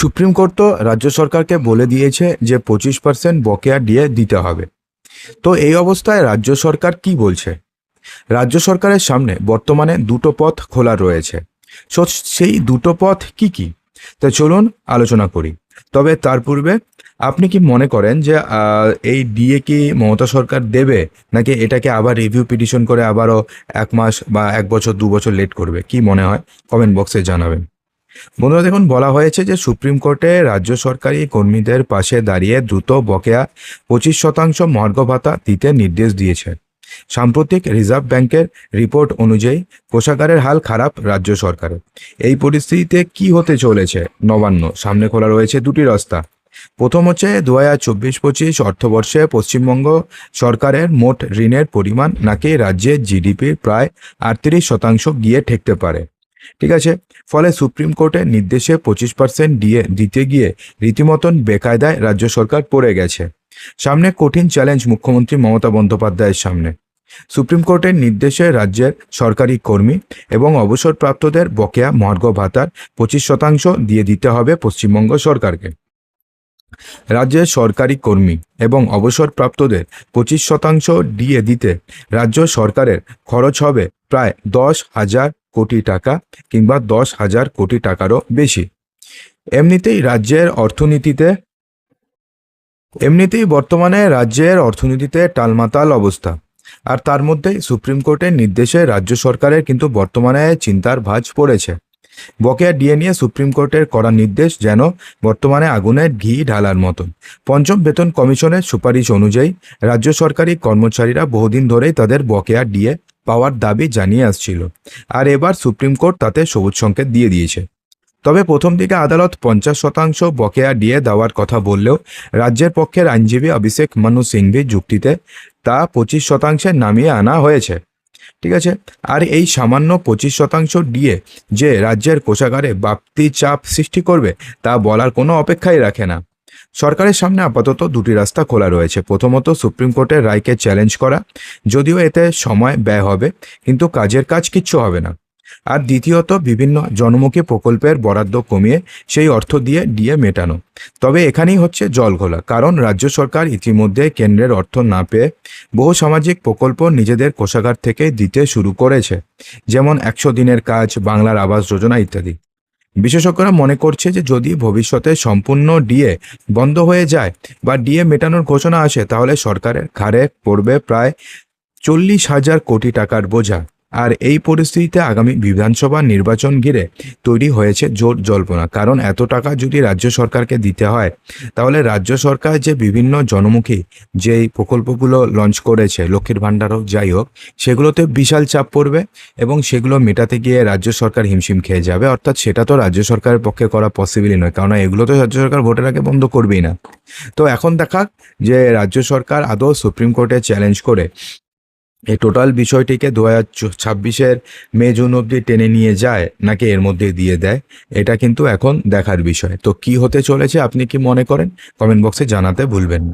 Supreme court তো রাজ্য সরকারকে বলে দিয়েছে যে পঁচিশ পার্সেন্ট বকেয়া ডিএ দিতে হবে। তো এই অবস্থায় রাজ্য সরকার কি বলছে? রাজ্য সরকারের সামনে বর্তমানে দুটো পথ খোলা রয়েছে। সেই দুটো পথ কি কি? তো চলুন আলোচনা করি। তবে তার পূর্বে আপনি কি মনে করেন যে এই ডিএ কি মমতা সরকার দেবে, নাকি এটাকে আবার রিভিউ পিটিশন করে আবারও এক মাস বা এক বছর, দু বছর লেট করবে? কি মনে হয়? কমেন্ট বক্সে জানাবেন। বন্ধুরা, দেখুন, বলা হয়েছে যে সুপ্রিম কোর্টে রাজ্য সরকারি কর্মীদের পাশে দাঁড়িয়ে দ্রুত বকেয়া পঁচিশ শতাংশ মর্গ ভাতা দিতে নির্দেশ দিয়েছে। সাম্প্রতিক রিজার্ভ ব্যাংকের রিপোর্ট অনুযায়ী কোষাগারের হাল খারাপ রাজ্য সরকারের। এই পরিস্থিতিতে কি হতে চলেছে? নবান্ন। সামনে খোলা রয়েছে দুটি রাস্তা। প্রথম হচ্ছে দু হাজার চব্বিশ পঁচিশ অর্থবর্ষে পশ্চিমবঙ্গ সরকারের মোট ঋণের পরিমাণ নাকি রাজ্যের জিডিপির প্রায় আটত্রিশ শতাংশ গিয়ে ঠেকতে পারে। ঠিক আছে? ফলে সুপ্রিম কোর্টের নির্দেশে পঁচিশ পার্সেন্ট দিয়ে, দিতে গিয়ে রীতিমতন বেকায়দায় রাজ্য সরকার পড়ে গেছে। সামনে কঠিন চ্যালেঞ্জ মুখ্যমন্ত্রী মমতা বন্দ্যোপাধ্যায়ের সামনে। সুপ্রিম কোর্টের নির্দেশে রাজ্যের সরকারি কর্মী এবং অবসরপ্রাপ্তদের বকেয়া মর্গ ভাতার পঁচিশ শতাংশ দিয়ে দিতে হবে পশ্চিমবঙ্গ সরকারকে। রাজ্যের সরকারি কর্মী এবং অবসরপ্রাপ্তদের পঁচিশ শতাংশ দিয়ে দিতে রাজ্য সরকারের খরচ হবে প্রায় দশ হাজার কোটি টাকা কিংবা দশ হাজার কোটি টাকারও বেশি। এমনিতেই রাজ্যের অর্থনীতিতে, এমনিতেই বর্তমানে রাজ্যের অর্থনীতিতে টালমাতাল অবস্থা। আর তার মধ্যেই সুপ্রিম কোর্টের নির্দেশে রাজ্য সরকারের কিন্তু বর্তমানে চিন্তার ভাঁজ পড়েছে। বকেয়া ডিএ নিয়ে সুপ্রিম কোর্টের করা নির্দেশ যেন বর্তমানে আগুনের ঘি ঢালার মতন। পঞ্চম বেতন কমিশনের সুপারিশ অনুযায়ী রাজ্য সরকারি কর্মচারীরা বহুদিন ধরেই তাদের বকেয়া ডিএ পাওয়ার দাবি জানিয়ে আসছিল। আর এবার সুপ্রিম কোর্ট তাতে সবুজ সংকেত দিয়ে দিয়েছে। তবে প্রথম দিকে আদালত পঞ্চাশ শতাংশ বকেয়া ডিএ দেওয়ার কথা বললেও রাজ্যের পক্ষের আইনজীবী অভিষেক মানু সিংভির যুক্তিতে তা পঁচিশ শতাংশে নামিয়ে আনা হয়েছে। ঠিক আছে? আর এই সামান্য পঁচিশ শতাংশ ডিএ যে রাজ্যের কোষাগারে বাপ্তি চাপ সৃষ্টি করবে তা বলার কোনো অপেক্ষাই রাখে না। সরকারের সামনে আপাতত দুটি রাস্তা খোলা রয়েছে। প্রথমত সুপ্রিম কোর্টের রায়কে চ্যালেঞ্জ করা, যদিও এতে সময় ব্যয় হবে, কিন্তু কাজের কাজ কিচ্ছু হবে না। আর দ্বিতীয়ত বিভিন্ন জনমুখী প্রকল্পের বরাদ্দ কমিয়ে সেই অর্থ দিয়ে ডিএ মেটানো। তবে এখানেই হচ্ছে জল ঘোলা, কারণ রাজ্য সরকার ইতিমধ্যে কেন্দ্রের অর্থ না পেয়ে বহু সামাজিক প্রকল্প নিজেদের কোষাগার থেকে দিতে শুরু করেছে, যেমন একশো দিনের কাজ, বাংলার আবাস যোজনা ইত্যাদি। বিশেষজ্ঞরা মনে করছে যে যদি ভবিষ্যতে সম্পূর্ণ ডিএ বন্ধ হয়ে যায় বা ডিএ মেটানোর ঘোষণা আসে, তাহলে সরকারের ঘাড়ে পড়বে প্রায় চল্লিশ হাজার কোটি টাকার বোঝা। আর এই পরিস্থিতিতে আগামী বিধানসভা নির্বাচন ঘিরে তৈরি হয়েছে জোর জল্পনা। কারণ এত টাকা যদি রাজ্য সরকারকে দিতে হয়, তাহলে রাজ্য সরকার যে বিভিন্ন জনমুখী যেই প্রকল্পগুলো লঞ্চ করেছে, লক্ষ্মীর ভাণ্ডার হোক, যাই হোক, সেগুলোতে বিশাল চাপ পড়বে এবং সেগুলো মেটাতে গিয়ে রাজ্য সরকার হিমশিম খেয়ে যাবে। অর্থাৎ সেটা তো রাজ্য সরকারের পক্ষে করা পসিবলই নয় কারণ এগুলো তো রাজ্য সরকার ভোটের আগে বন্ধ করবেই না। তো এখন দেখা যে রাজ্য সরকার আদৌ সুপ্রিম কোর্টে চ্যালেঞ্জ করে এই টোটাল বিষয়টিকে দু হাজার ছাব্বিশের মে, জুন অবধি টেনে নিয়ে যায় নাকি এর মধ্যে দিয়ে দেয়, এটা কিন্তু এখন দেখার বিষয়। তো কি হতে চলেছে আপনি কি মনে করেন? কমেন্ট বক্সে জানাতে ভুলবেন না।